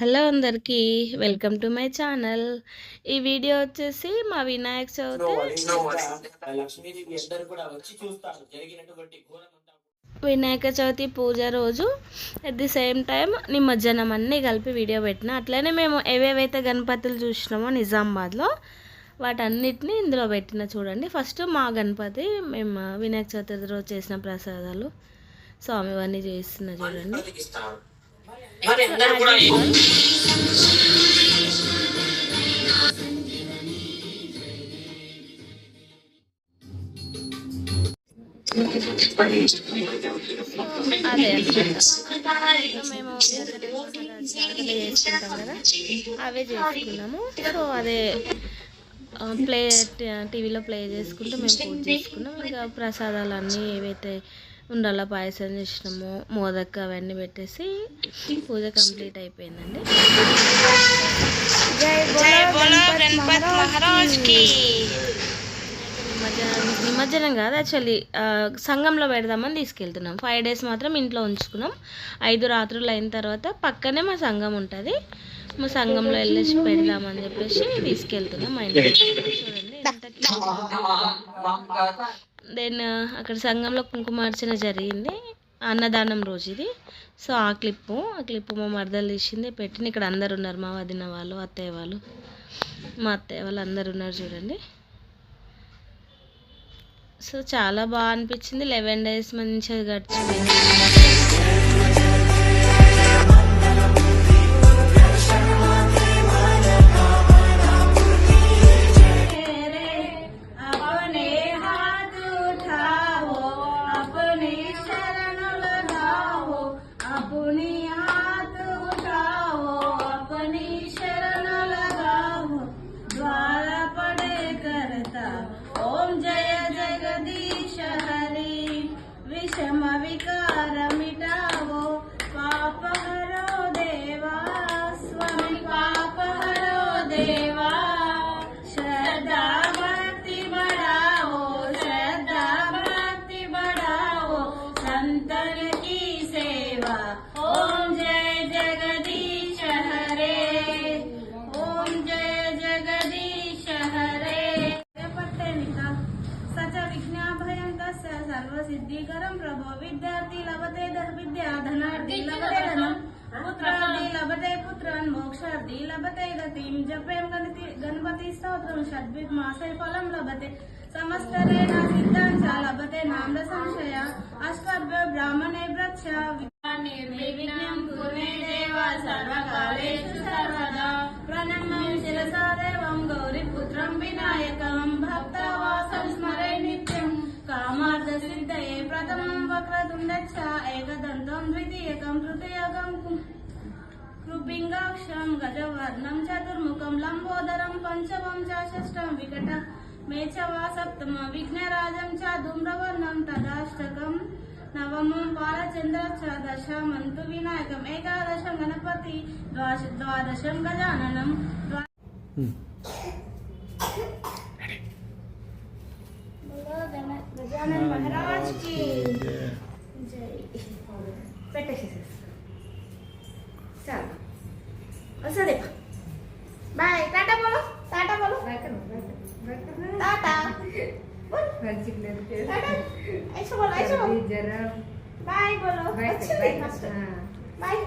Hello అందరికీ welcome to my channel. ఈ video వచ్చేసి మా వినాయక చవితి. వినాయక చవితి పూజ రోజు అట్ ది సేమ్ టైం నిమజ్జనం అన్నీ కలిపి వీడియో పెట్టిన. అట్లనే మేము ఏవేవైతే గణపతులు చూసినామో నిజామాబాద్లో వాటన్నిటిని ఇందులో పెట్టిన చూడండి. ఫస్ట్ మా గణపతి మేము వినాయక చవితి రోజు చేసిన ప్రసాదాలు స్వామివారిని చేస్తున్న చూడండి. బ్రతికిస్తారు మరి కూడా అదే మేము చేసుకుంటాం కదా అవే చేసుకున్నాము. సో అదే ప్లే టీవీలో ప్లే చేసుకుంటూ మేము పూజ చేసుకున్నాం. ఇంకా ప్రసాదాలు అన్నీ ఏవైతే ఉండాల పాయసం చేసినామో మోదక్ అవన్నీ పెట్టేసి పూజ కంప్లీట్ అయిపోయిందండి నిమజ్జనం కాదు యాక్చువల్లీ సంఘంలో పెడదామని తీసుకెళ్తున్నాం ఫైవ్ డేస్ మాత్రం ఇంట్లో ఉంచుకున్నాం ఐదు రాత్రులు అయిన తర్వాత పక్కనే మా సంఘం ఉంటుంది మా సంఘంలో వెళ్ళేసి పెడదామని చెప్పేసి తీసుకెళ్తున్నాం మా ఇంట్లో చూడండి దెన్ uh, అక్కడ సంఘంలో కుంకుమార్చన జరిగింది. అన్నదానం రోజు ఇది. సో ఆ క్లిప్పు ఆ క్లిప్పు మా మరదలు తీసింది పెట్టిన ఇక్కడ అందరు ఉన్నారు. మా వదిన వాళ్ళు అత్తయ్య వాళ్ళు మా అత్తయ్య వాళ్ళు అందరు ఉన్నారు చూడండి. సో చాలా బాగా అనిపించింది. లెవెన్ డేస్ మంచిగా గడిచిపోయింది పుత్రాన్ మోక్షార్థి లభతే గతి. జపేం గణతి గణపతి స్తోత్రం షడ్విత్ మాసే ఫలం లభతే. సమస్తరేణ సిద్ధాంశ లభతే నామ్ర సంశయ. అష్టాభ్య బ్రాహ్మణే వ్రక్ష నిర్విఘ్నం కుర్మే దేవ సర్వకాలేషు సర్వదా. ప్రణమ్యం శిరసా దేవం గౌరీపుత్రం వినాయకం. భక్తవాసం స్మరే నిత్యం. కామార్థ సిద్ధయే ప్రథమం ఏకదంతం ద్వితీయకం తృతీయకం కృపింగాక్షరం గజవర్ణం చతుర్ముఖం లంబోదరం పంచమం చాషష్టం వికట మేచవా సప్తమ విఘ్నరాజం చ ధూమ్రవర్ణం తదాష్టకం నవమం పాలచంద్ర చ దశమంతు వినాయకం ఏకాదశం గణపతి ద్వాదశ ద్వాదశం గజాననం గజానన్ మహారాజ్కి జై. పెట్టేసేసేసి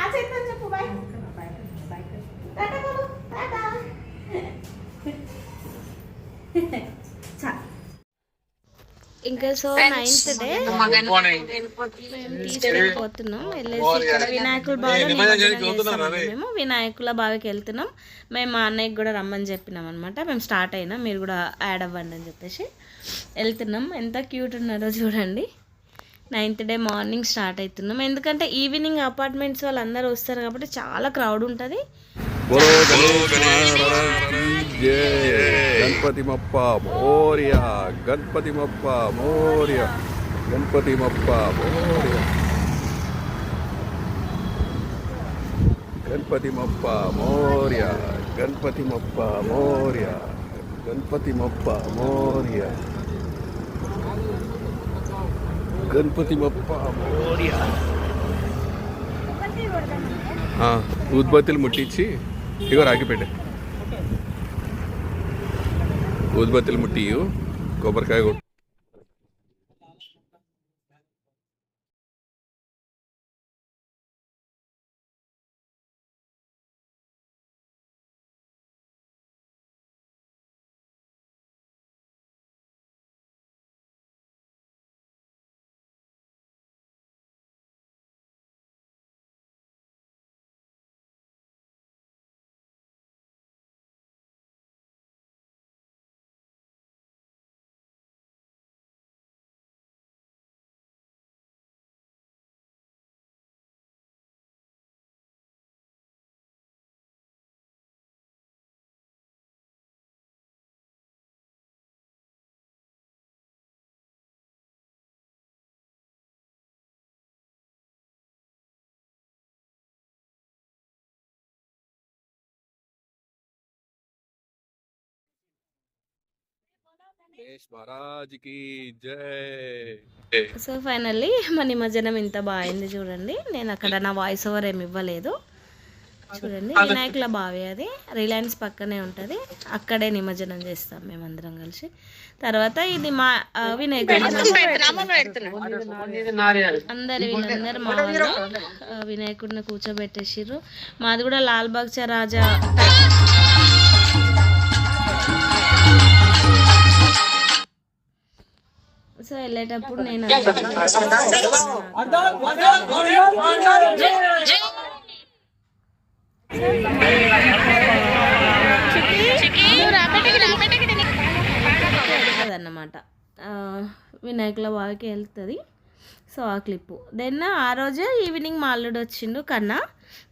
ఆ చేతితో చెప్పు టాటా టాటా ఇంకా సో నైన్త్ డే మేము తీసుకెళ్ళిపోతున్నాం వెళ్ళేసి వినాయకుల చేస్తామండి మేము. వినాయకుల బావికి వెళ్తున్నాం. మేము మా అన్నయ్యకి కూడా రమ్మని చెప్పినాం అనమాట మేము స్టార్ట్ అయినాం. మీరు కూడా యాడ్ అవ్వండి అని చెప్పేసి వెళ్తున్నాం. ఎంత క్యూట్ ఉన్నారో చూడండి. నైన్త్ డే మార్నింగ్ స్టార్ట్ అవుతున్నాం. ఎందుకంటే ఈవినింగ్ అపార్ట్మెంట్స్ వాళ్ళందరూ వస్తారు కాబట్టి చాలా క్రౌడ్ ఉంటుంది. గణపతి మప్ప మోర్య గణపతి మప్ప మోర్య గణపతి మప్ప మోర్య. గణపతి మప్ప మోర్య గణపతి మప్ప మోర్య గణపతి మప్ప गणपति बाप्पा। मोरिया हाँ उदबतील मुट्टी ची। ठीक और आगे पेटे। उदबतील मुट्टी यू गोबरकाय సో ఫైనల్లీ మా నిమజ్జనం ఇంత బాగుంది చూడండి. నేను అక్కడ నా వాయిస్ ఓవర్ ఏమి ఇవ్వలేదు. చూడండి వినాయకుల బావి అది. రిలయన్స్ పక్కనే ఉంటుంది. అక్కడే నిమజ్జనం చేస్తాం మేమందరం కలిసి. తర్వాత ఇది మా వినాయకుడు అందరు వీళ్ళందరూ మా వాళ్ళు వినాయకుడిని కూర్చోబెట్టేసిర్రు. మాది కూడా లాల్ బాగ్చా రాజా. సో వెళ్ళేటప్పుడు నేను అన్నమాట వినాయకుల బావికి వెళ్తుంది. సో ఆ క్లిప్పు. దెన్ ఆ రోజే ఈవినింగ్ మా అల్లుడు వచ్చిండు కన్నా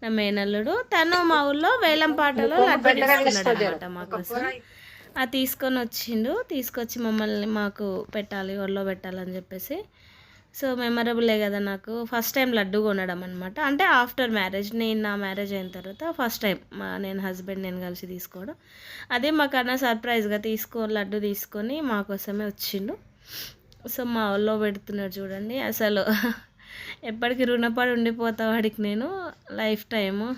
నా మేనల్లుడు. తను మా ఊళ్ళో వేలం పాటలో తీసుకున్నాడు అనమాట మాకోసం. అది తీసుకొని వచ్చిండు. తీసుకొచ్చి మమ్మల్ని మాకు పెట్టాలి ఒళ్ళో పెట్టాలని చెప్పేసి. సో మెమరబులే కదా నాకు. ఫస్ట్ టైం లడ్డు కొనడం అనమాట అంటే ఆఫ్టర్ మ్యారేజ్ నేను నా మ్యారేజ్ అయిన తర్వాత ఫస్ట్ టైం మా నేను హస్బెండ్ నేను కలిసి తీసుకోవడం. అదే మాకన్నా సర్ప్రైజ్గా తీసుకో లడ్డు తీసుకొని మా కోసమే వచ్చిండు. సో మా ఒళ్ళో పెడుతున్నాడు చూడండి. అసలు ఎప్పటికీ రుణపడి ఉండిపోతా వాడికి నేను. లైఫ్ టైము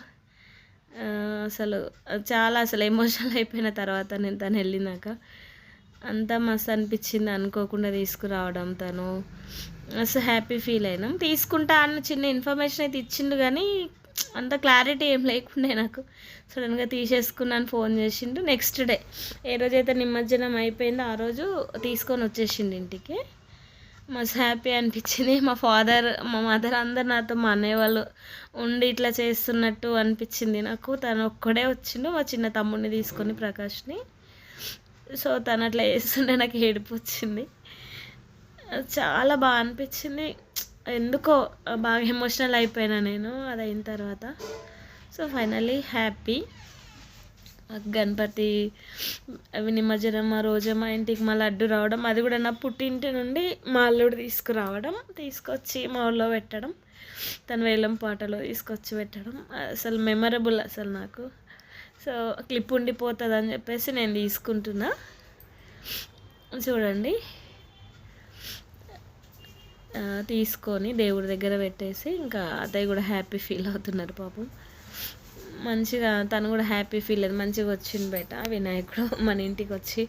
అసలు చాలా అసలు ఎమోషనల్ అయిపోయిన తర్వాత నేను తను వెళ్ళినాక అంతా మస్తు అనిపించింది అనుకోకుండా తీసుకురావడం తను. అసలు హ్యాపీ ఫీల్ అయినాం. తీసుకుంటా అన్న చిన్న ఇన్ఫర్మేషన్ అయితే ఇచ్చిండు కానీ అంత క్లారిటీ ఏం లేకుండే నాకు. సడన్గా తీసేసుకున్నాను ఫోన్ చేసిండు. నెక్స్ట్ డే ఏ రోజైతే నిమజ్జనం అయిపోయిందో ఆ రోజు తీసుకొని వచ్చేసిండు ఇంటికి. మస్తు హ్యాపీ అనిపించింది. మా ఫాదర్ మా మదర్ అందరు నాతో మా అన్నయ్య వాళ్ళు ఉండి ఇట్లా చేస్తున్నట్టు అనిపించింది నాకు. తను ఒక్కడే వచ్చిండు మా చిన్న తమ్ముడిని తీసుకొని ప్రకాష్ని. సో తను అట్లా చేస్తుంటే నాకు ఏడుపు వచ్చింది. చాలా బాగా అనిపించింది. ఎందుకో బాగా ఎమోషనల్ అయిపోయినా నేను అది అయిన తర్వాత. So finally happy. గణపతి అవి నిమజ్జనం ఆ రోజు మా ఇంటికి మా లడ్డు రావడం అది కూడా నా పుట్టింటి నుండి మా అల్లుడు తీసుకురావడం తీసుకొచ్చి మా ఊళ్ళో పెట్టడం తన వేలం పాటలో తీసుకొచ్చి పెట్టడం అసలు మెమరబుల్ అసలు నాకు. సో క్లిప్ ఉండిపోతుంది అని చెప్పేసి నేను తీసుకుంటున్నా. చూడండి. తీసుకొని దేవుడి దగ్గర పెట్టేసి ఇంకా అతయ్య కూడా హ్యాపీ ఫీల్ అవుతున్నారు పాపం. మంచిగా తను కూడా హ్యాపీ ఫీల్ అయింది మంచిగా వచ్చిండు బయట వినాయకుడు మన ఇంటికి వచ్చి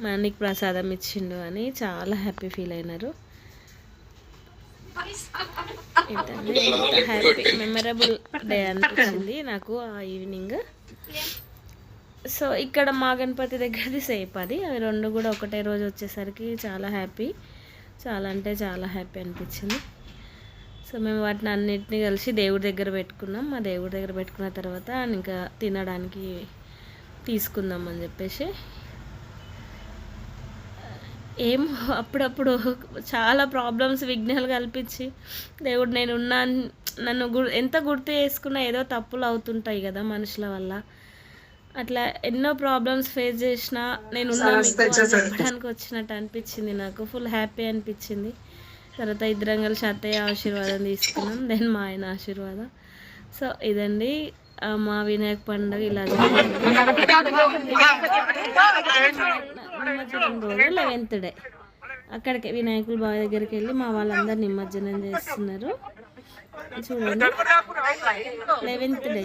మనకి ప్రసాదం ఇచ్చిండు అని చాలా హ్యాపీ ఫీల్ అయినారు. హ్యాపీ మెమరబుల్ డే అనిపించింది నాకు ఆ ఈవినింగ్ సో ఇక్కడ మా గణపతి దగ్గరది సేఫ్ అది. అవి రెండు కూడా ఒకటే రోజు వచ్చేసరికి చాలా హ్యాపీ చాలా అంటే చాలా హ్యాపీ అనిపించింది. సో మేము వాటిని అన్నిటిని కలిసి దేవుడి దగ్గర పెట్టుకున్నాం. మా దేవుడి దగ్గర పెట్టుకున్న తర్వాత ఇంకా తినడానికి తీసుకుందాం అని చెప్పేసి. ఏం అప్పుడప్పుడు చాలా ప్రాబ్లమ్స్ విఘ్నాలు కల్పించి దేవుడు నేను ఉన్నా నన్ను ఎంత గుర్తు చేసుకున్నా ఏదో తప్పులు అవుతుంటాయి కదా మనుషుల వల్ల. అట్లా ఎన్నో ప్రాబ్లమ్స్ ఫేస్ చేసినా నేను చెప్పడానికి వచ్చినట్టు అనిపించింది నాకు. ఫుల్ హ్యాపీ అనిపించింది. తర్వాత ఇద్దరం కలిసి అత్తయ్య ఆశీర్వాదం తీసుకున్నాం దెన్ మా ఆయన ఆశీర్వాదం. సో ఇదండి మా వినాయక పండుగ ఇలా నిమజ్జనం రోజు లెవెన్త్ డే. అక్కడికి వినాయకుల బావి దగ్గరికి వెళ్ళి మా వాళ్ళందరూ నిమజ్జనం చేస్తున్నారు. చూడండి లెవెన్త్ డే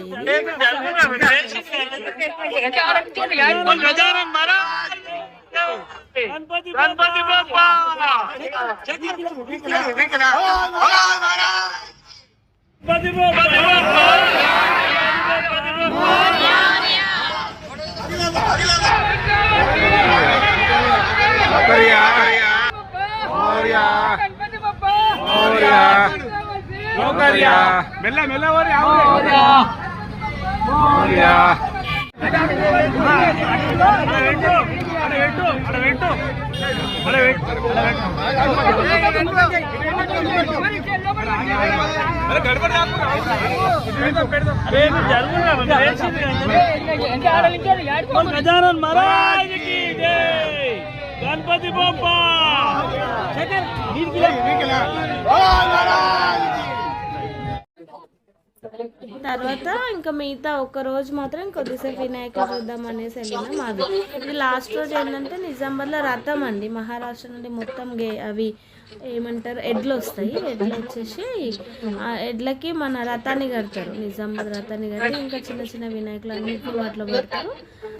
ఇది మోరియా మోరియా మెల్ల మెల్ల మోరియా. మోరియా. గజానన్ మహారాజ్ గణపతి బొప్ప నీకు తర్వాత ఇంకా మిగతా ఒక రోజు మాత్రం కొద్దిసేపు వినాయక చూద్దాం అనేసి వెళ్ళినాం మాది. ఇది లాస్ట్ రోజు ఏంటంటే నిజామాబాద్లో రథం అండి. మహారాష్ట్ర నుండి మొత్తం గే అవి ఏమంటారు ఎడ్లు వస్తాయి. ఎడ్లు వచ్చేసి ఆ ఎడ్లకి మన రథాన్ని కడతారు. నిజామాబాద్ రథాన్ని కట్టి ఇంకా చిన్న చిన్న వినాయకులు అన్నింటినీ వాటిలో పెడతారు.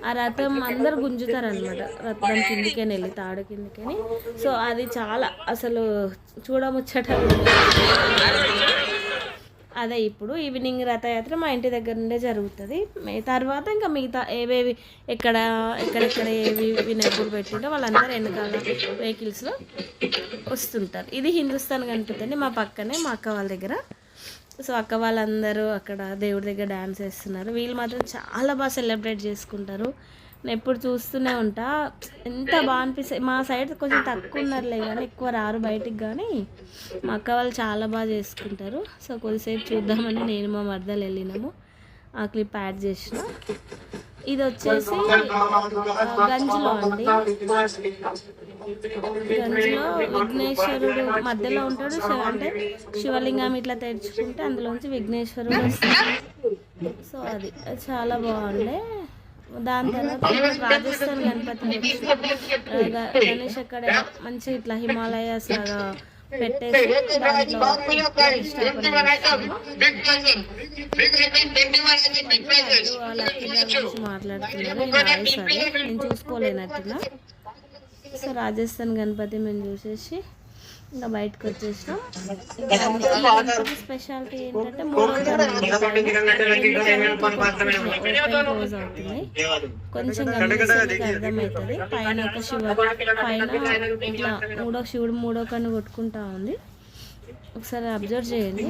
ఆ రథం అందరు గుంజుతారు అనమాట రథం కిందికని వెళ్ళి తాడు కిందికని. సో అది చాలా అసలు చూడముచ్చట అదే ఇప్పుడు ఈవినింగ్ రథయాత్ర మా ఇంటి దగ్గర నుండే జరుగుతుంది. తర్వాత ఇంకా మిగతా ఏవేవి ఎక్కడ ఎక్కడెక్కడ ఏవి వినాయకుడు పెట్టిందో వాళ్ళందరూ వెనకాల వెహికల్స్లో వస్తుంటారు. ఇది హిందుస్థాన్ కనిపిస్తుంది మా పక్కనే మా అక్క వాళ్ళ దగ్గర. సో అక్క వాళ్ళందరూ అక్కడ దేవుడి దగ్గర డ్యాన్స్ వేస్తున్నారు వీళ్ళు మాత్రం చాలా బాగా సెలబ్రేట్ చేసుకుంటారు. నేను ఎప్పుడు చూస్తూనే ఉంటా. ఎంత బాగా అనిపిస్తాయి మా సైడ్ కొంచెం తక్కువ ఉన్నారులే కానీ ఎక్కువ రారు బయటికి కానీ మా అక్క వాళ్ళు చాలా బాగా చేసుకుంటారు. సో కొద్దిసేపు చూద్దామని నేను మా మర్దలు వెళ్ళినాము. ఆ క్లిప్ యాడ్ చేసిన. ఇది వచ్చేసి ఆ, గంజిలో అండి. గంజిలో విఘ్నేశ్వరుడు మధ్యలో ఉంటాడు. అంటే శివలింగం ఇట్లా తెరుచుకుంటే అందులోంచి విఘ్నేశ్వరుడు వస్తాడు. సో అది చాలా బాగుండే. దాని తర్వాత రాజస్థాన్ గణపతి గ- గణేష్ అక్కడ మంచి ఇట్లా హిమాలయాస్ లాగా పెట్టేసి దాంట్లో మాట్లాడుతున్నారు. నేను చూసుకోలేనట్టున్నా. సో రాజస్థాన్ గణపతి మేము చూసేసి ఇంకా బయటకు వచ్చేసినాం స్పెషాలిటీ ఏంటంటే రోజు అవుతుంది కొంచెం అర్థమవుతుంది పైన ఒక శివ పైన ఇట్లా మూడో శివుడు మూడో కన్ను కొట్టుకుంటా ఉంది ఒకసారి అబ్జర్వ్ చేయండి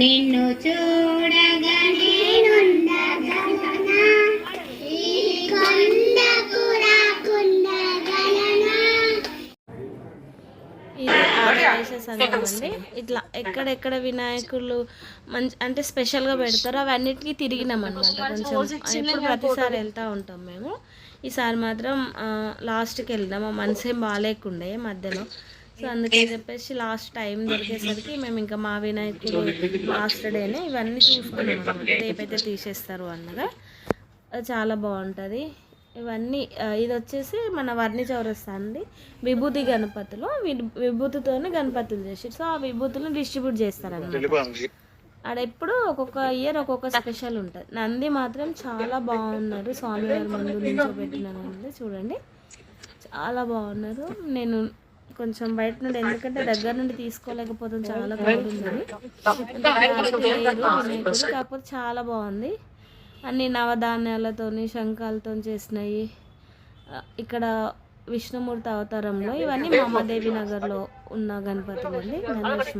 నిన్ను చూడగా నేనుండగలనా? ఈ కొండకు రాకుండగలనా ఇది ఆదివేశ సంఘం అండి ఇట్లా ఎక్కడెక్కడ వినాయకులు మంచి అంటే స్పెషల్గా పెడతారో అవన్నిటికీ తిరిగినాం అనమాట కొంచెం ఎప్పుడు ప్రతిసారి వెళ్తూ ఉంటాం మేము. ఈసారి మాత్రం లాస్ట్కి వెళ్ళినాం మా మనసు ఏం బాగాలేకుండే మధ్యలో. సో అందుకని చెప్పేసి లాస్ట్ టైం దొరికేసరికి మేము ఇంకా మా వినాయకుడు లాస్ట్ డేనే ఇవన్నీ చూసుకున్నాం అనమాట రేపైతే తీసేస్తారు అన్నగా. అది చాలా బాగుంటుంది. ఇవన్నీ ఇది వచ్చేసి మన వర్ణి చౌరస్తా అండి. విభూతి గణపతులు. విభూతితోనే గణపతులు చేసి సో ఆ విభూతులను డిస్ట్రిబ్యూట్ చేస్తారన్నమాట. ఆడ ఎప్పుడు ఒక్కొక్క ఇయర్ ఒక్కొక్క స్పెషల్ ఉంటుంది. నంది మాత్రం చాలా బాగున్నారు. స్వామివారి ముందు నంది. చూడండి. చాలా బాగున్నారు. నేను కొంచెం బయట నుండి ఎందుకంటే దగ్గర నుండి తీసుకోలేకపోతాం చాలా వినాయకుడు కాకపోతే చాలా బాగుంది. అన్ని నవధాన్యాలతోని శంఖాలతో చేసినాయి. ఆ, ఇక్కడ విష్ణుమూర్తి అవతారంలో ఇవన్నీ మహాదేవి నగర్లో ఉన్న గణపతులు అండి. గణేష్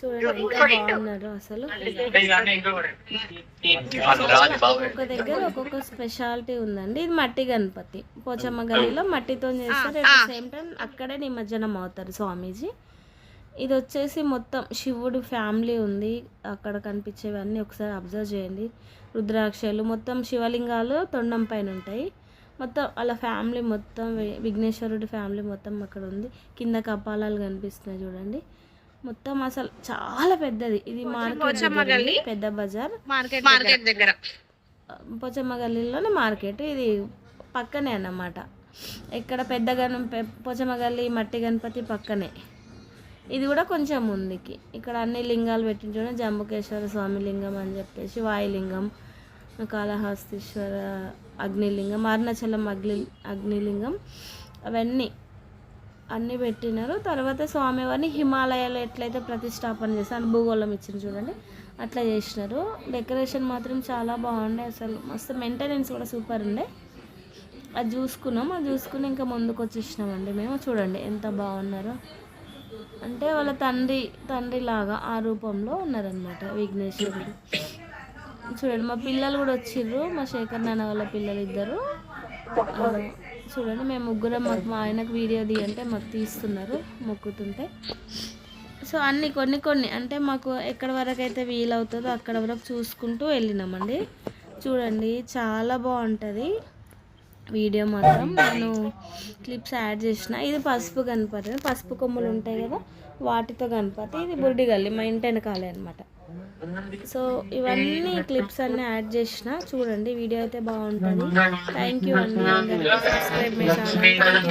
చూడండి ఎంత బాగున్నారు అసలు. ఒక్కొక్క దగ్గర ఒక్కొక్క స్పెషాలిటీ ఉందండి. ఇది మట్టి గణపతి. పోచమ్మ గల్లీలో మట్టితో చేస్తారు. అట్ ద సేమ్ టైం అక్కడే నిమజ్జనం అవుతారు స్వామీజీ. ఇది వచ్చేసి మొత్తం శివుడు ఫ్యామిలీ ఉంది. అక్కడ కనిపించేవన్నీ ఒకసారి అబ్జర్వ్ చేయండి. రుద్రాక్షలు మొత్తం శివలింగాలు తొండం పైన ఉంటాయి. మొత్తం వాళ్ళ ఫ్యామిలీ మొత్తం విఘ్నేశ్వరుడి ఫ్యామిలీ మొత్తం అక్కడ ఉంది కింద కపాలాలు కనిపిస్తున్నాయి చూడండి. మొత్తం అసలు చాలా పెద్దది. ఇది మార్కెట్ పెద్ద బజార్. మార్కెట్ దగ్గర. పోచమ్మ గల్లీలోనే మార్కెట్. ఇది పక్కనే అన్నమాట. ఇక్కడ పెద్ద గణం పె- పోచమ్మ గల్లీ మట్టి గణపతి పక్కనే. ఇది కూడా కొంచెం ముందుకి. ఇక్కడ అన్ని లింగాలు పెట్టించడం జంబుకేశ్వర స్వామి లింగం అని చెప్పేసి వాయులింగం కాళహస్తీశ్వర అగ్నిలింగం అరుణాచలం అగ్ని అగ్నిలింగం అవన్నీ అన్నీ పెట్టినారు. తర్వాత స్వామివారిని హిమాలయాలు ఎట్లయితే ప్రతిష్టాపన చేస్తారు భూగోళం ఇచ్చింది చూడండి అట్లా చేసినారు. డెకరేషన్ మాత్రం చాలా బాగుండే అసలు. మస్తు మెయింటెనెన్స్ కూడా సూపర్ ఉండే. అది చూసుకున్నాం. అది చూసుకుని ఇంకా ముందుకు వచ్చేసినామండి మేము. చూడండి ఎంత బాగున్నారో. అంటే వాళ్ళ తండ్రి తండ్రి లాగా ఆ రూపంలో ఉన్నారనమాట విఘ్నేశ్వరుడు. చూడండి మా పిల్లలు కూడా వచ్చిర్రు. మా శేఖర్ నాన్న వాళ్ళ పిల్లలు ఇద్దరు. చూడండి మేము ముగ్గురం మాకు మా ఆయనకు వీడియో తీయంటే మాకు తీస్తున్నారు మొక్కుతుంటే. సో అన్ని కొన్ని కొన్ని అంటే మాకు ఎక్కడ వరకు అయితే వీలవుతుందో అక్కడ వరకు చూసుకుంటూ వెళ్ళినామండి. చూడండి చాలా బాగుంటుంది వీడియో మాత్రం. నేను క్లిప్స్ యాడ్ చేసిన. ఇది పసుపు గణపతి పసుపు కొమ్ములు ఉంటాయి కదా వాటితో గణపతి ఇది బుడ్డి గల్లి మా ఇంటి వెనకాలే అనమాట సో ఇవన్నీ క్లిప్స్ అన్నీ యాడ్ చేసిన. చూడండి వీడియో అయితే బాగుంటుంది. థ్యాంక్ యూ అండి సబ్స్క్రైబ్ మై ఛానల్